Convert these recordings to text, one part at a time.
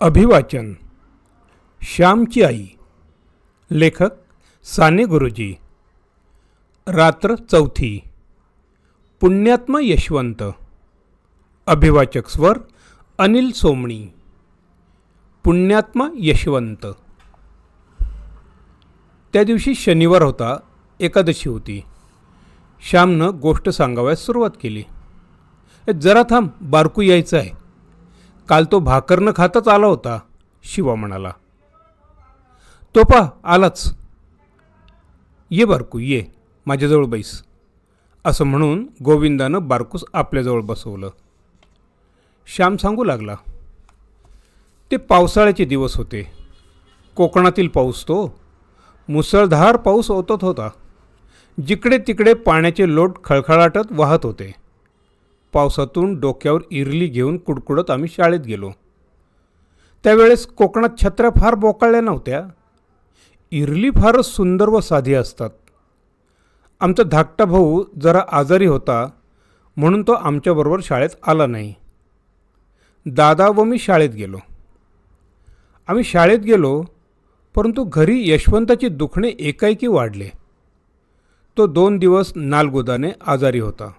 अभिवाचन. श्यामची आई. लेखक साने गुरुजी. रात्र चौथी. पुण्यात्मा यशवंत. अभिवाचक स्वर अनिल सोमणी. पुण्यात्मा यशवंत. त्या दिवशी शनिवार होता एकादशी होती. श्यामनं गोष्ट सांगावयास सुरुवात केली. जरा थांब बारकू यायचं आहे. काल तो भाकरनं खातच आला होता शिवा म्हणाला. तो पा आलाच. ये बारकू ये माझ्याजवळ बैस. असं म्हणून गोविंदानं बारकूस आपल्याजवळ बसवलं. श्याम सांगू लागला. ते पावसाळ्याचे दिवस होते. कोकणातील पाऊस तो मुसळधार पाऊस ओतत होता. जिकडे तिकडे पाण्याचे लोट खळखळाटत वाहत होते. पावसातून डोक्यावर इरली घेऊन कुडकुडत आम्ही शाळेत गेलो. त्यावेळेस कोकणात छत्र्या फार बोकाळल्या नव्हत्या. इरली फारच सुंदर व साधी असतात. आमचा धाकटा भाऊ जरा आजारी होता म्हणून तो आमच्याबरोबर शाळेत आला नाही. दादा व मी शाळेत गेलो. आम्ही शाळेत गेलो परंतु घरी यशवंताचे दुखणे एकाएकी वाढले. तो दोन दिवस नालगोदाने आजारी होता.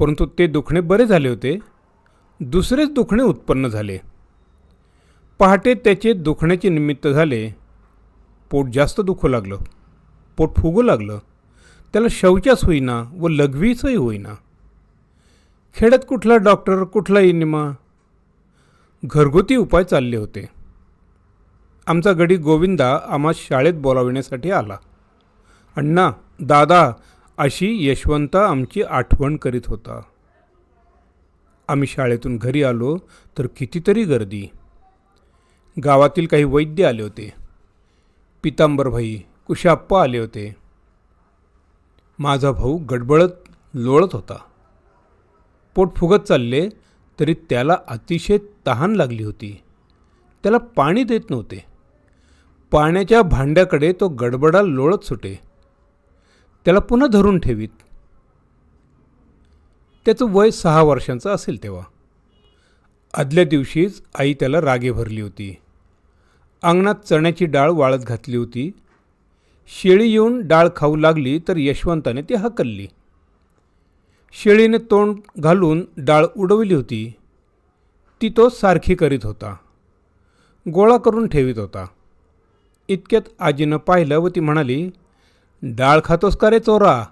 परंतु ते दुखणे बरे झाले होते. दुसरेच दुखणे उत्पन्न झाले. पहाटे त्याचे दुखण्याचे निमित्त झाले. पोट जास्त दुखू लागलं. पोट फुगू लागलं. त्याला शौचास होईना व लघवीचही होईना. खेड्यात कुठला डॉक्टर कुठला इनिमा घरगुती उपाय चालले होते. आमचा गडी गोविंदा आम्हा शाळेत बोलाविण्यासाठी आला. अण्णा दादा अशी यशवंत आमची आठवण करीत होता. आम्ही शाळेतून घरी आलो तर कितीतरी गर्दी. गावातील काही वैद्य आले होते. पितांबरभाई कुशाप्पा आले होते. माझा भाऊ गडबडत लोळत होता. पोट फुगत चालले तरी त्याला अतिशय तहान लागली होती. त्याला पाणी देत नव्हते. पाण्याच्या भांड्याकडे तो गडबडा लोळत सुटे. त्याला पुन्हा धरून ठेवीत. त्याचं वय सहा वर्षांचं असेल तेव्हा. आदल्या दिवशीच आई त्याला रागे भरली होती. अंगणात चण्याची डाळ वाळत घातली होती. शेळी येऊन डाळ खाऊ लागली तर यशवंताने ती हकलली. शेळीने तोंड घालून डाळ उडवली होती. ती तो सारखी करीत होता. गोळा करून ठेवीत होता. इतक्यात आजीनं पाहिलं व ती म्हणाली डाळ खातोस का रे चोरा?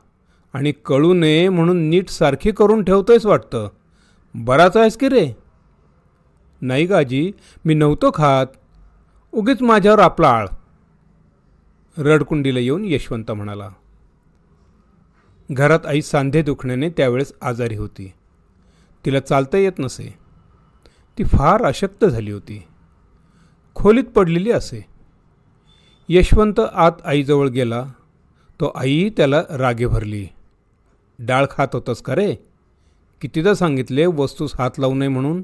आणि कळू नये म्हणून नीट सारखी करून ठेवतोयस वाटतं. बराच आहेस की रे? नाही गाजी मी नव्हतो खात. उगीच माझ्यावर आपला आळ. रडकुंडीला येऊन यशवंत म्हणाला. घरात आई सांधे दुखण्याने त्यावेळेस आजारी होती. तिला चालता येत नसे. ती फार अशक्त झाली होती. खोलीत पडलेली असे. यशवंत आत आईजवळ गेला. तो आई त्याला रागे भरली. डाळ खात होतास का रे? कितीदा सांगितले वस्तूस हात लावू नये म्हणून?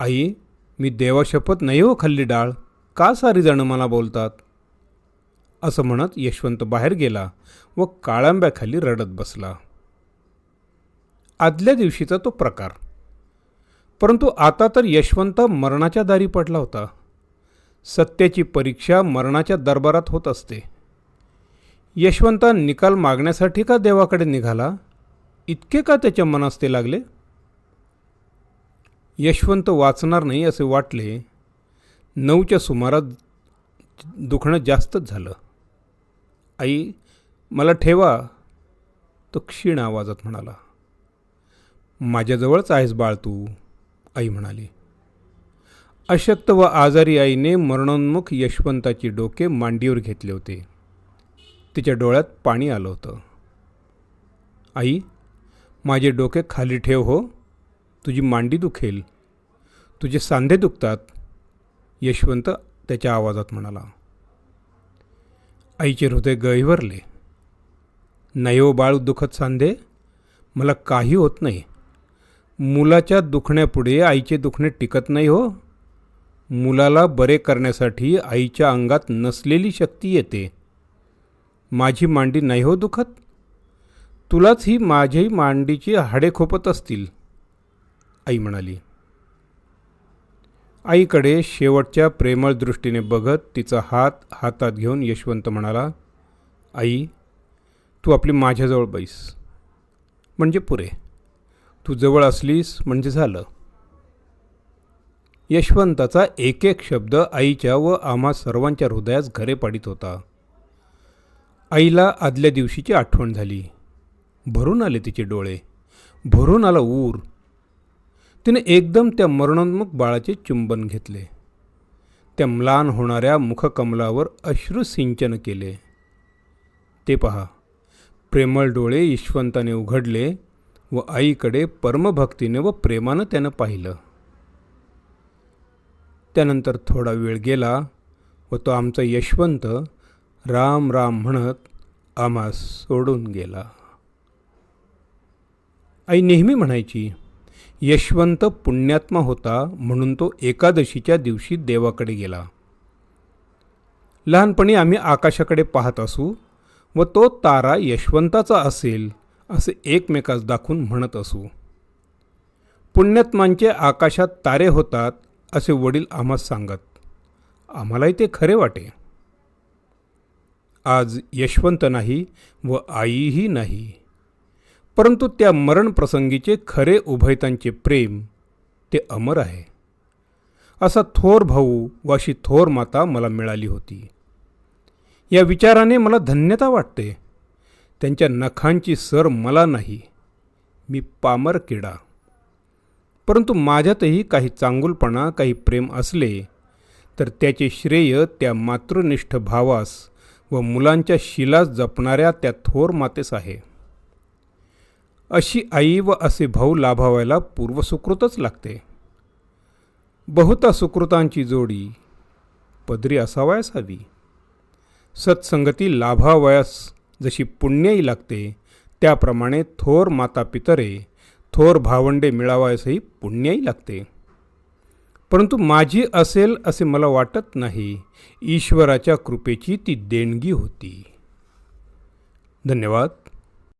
आई मी देवाशपथ नाही हो खाल्ली डाळ. का सारी जणं मला बोलतात? असं म्हणत यशवंत बाहेर गेला व काळांब्याखाली रडत बसला. आदल्या दिवशीचा तो प्रकार. परंतु आता तर यशवंत मरणाच्या दारी पडला होता. सत्याची परीक्षा मरणाच्या दरबारात होत असते. यशवंता निकाल मागण्यासाठी का देवाकडे निघाला? इतके का त्याच्या मनास ते लागले? यशवंत वाचणार नाही असे वाटले. नऊच्या सुमारात दुखणं जास्तच झालं. आई मला ठेवा तो क्षीण आवाजात म्हणाला. माझ्याजवळच आहेस बाळ तू आई म्हणाली. अशक्त व आजारी आईने मरणोन्मुख यशवंताची डोके मांडीवर घेतले होते. तिच्या डोळ्यात पाणी आलं होतं. आई माझे डोके खाली ठेव हो. तुझी मांडी दुखेल. तुझे सांधे दुखतात. यशवंत त्याच्या आवाजात म्हणाला. आईचे हृदय गहिवरले. नाही हो बाळ दुखत सांधे. मला काही होत नाही. मुलाच्या दुखण्यापुढे आईचे दुखणे टिकत नाही हो. मुलाला बरे करण्यासाठी आईच्या अंगात नसलेली शक्ती येते. माझी मांडी नाही हो दुखत? तुलाच ही माझी मांडीची हाडे खोपत असतील आई म्हणाली. आईकडे शेवटच्या प्रेमळ दृष्टीने बघत तिचा हात हातात घेऊन यशवंत म्हणाला आई तू आपली माझ्याजवळ बैस. म्हणजे पुरे. तू जवळ असलीस म्हणजे झालं. यशवंताचा एक एक शब्द आईच्या व आम्हा सर्वांच्या हृदयास घरे पाडित होता. आईला आदल्या दिवशीची आठवण झाली. भरून आले तिचे डोळे. भरून आला ऊर. तिने एकदम त्या मरणोन्मुख बाळाचे चुंबन घेतले. त्या म्लान होणाऱ्या मुखकमलावर अश्रू सिंचन केले. ते पहा प्रेमळ डोळे यशवंताने उघडले व आईकडे परमभक्तीने व प्रेमानं त्यानं पाहिलं. त्यानंतर थोडा वेळ गेला व तो आमचा यशवंत राम राम म्हणत आम्हास सोडून गेला. आई नेहमी म्हणायची यशवंत पुण्यात्मा होता म्हणून तो एकादशीच्या दिवशी देवाकडे गेला. लहानपणी आम्ही आकाशाकडे पाहत असू व तो तारा यशवंताचा असेल असे एकमेकास दाखवून म्हणत असू. पुण्यात्मांचे आकाशात तारे होतात असे वडील आम्हाला सांगत आम्हालाही ते खरे वाटे. आज यशवंत नाही व आईही नाही. परंतु त्या मरणप्रसंगीचे खरे उभयतांचे प्रेम ते अमर आहे. असा थोर भाऊ व अशी थोर माता मला मिळाली होती. या विचाराने मला धन्यता वाटते. त्यांच्या नखांची सर मला नाही मी पामर किडा. परंतु माझ्यातही काही चांगुलपणा काही प्रेम असले तर त्याचे श्रेय त्या मातृनिष्ठ भावास व मुलांच्या शिला जपणाऱ्या त्या थोर मातेस आहे. अशी आई व असे भाऊ लाभावायला पूर्वसुकृतच लागते. बहुता सुकृतांची जोडी पदरी असावयास हवी सत्संगती लाभावयास जशी पुण्यही लागते त्याप्रमाणे थोर माता पितरे थोर भावंडे मिळावयासही पुण्यही लागते. परंतु माझी असेल असे मला वाटत नाही. ईश्वराच्या कृपेची ती देणगी होती. धन्यवाद.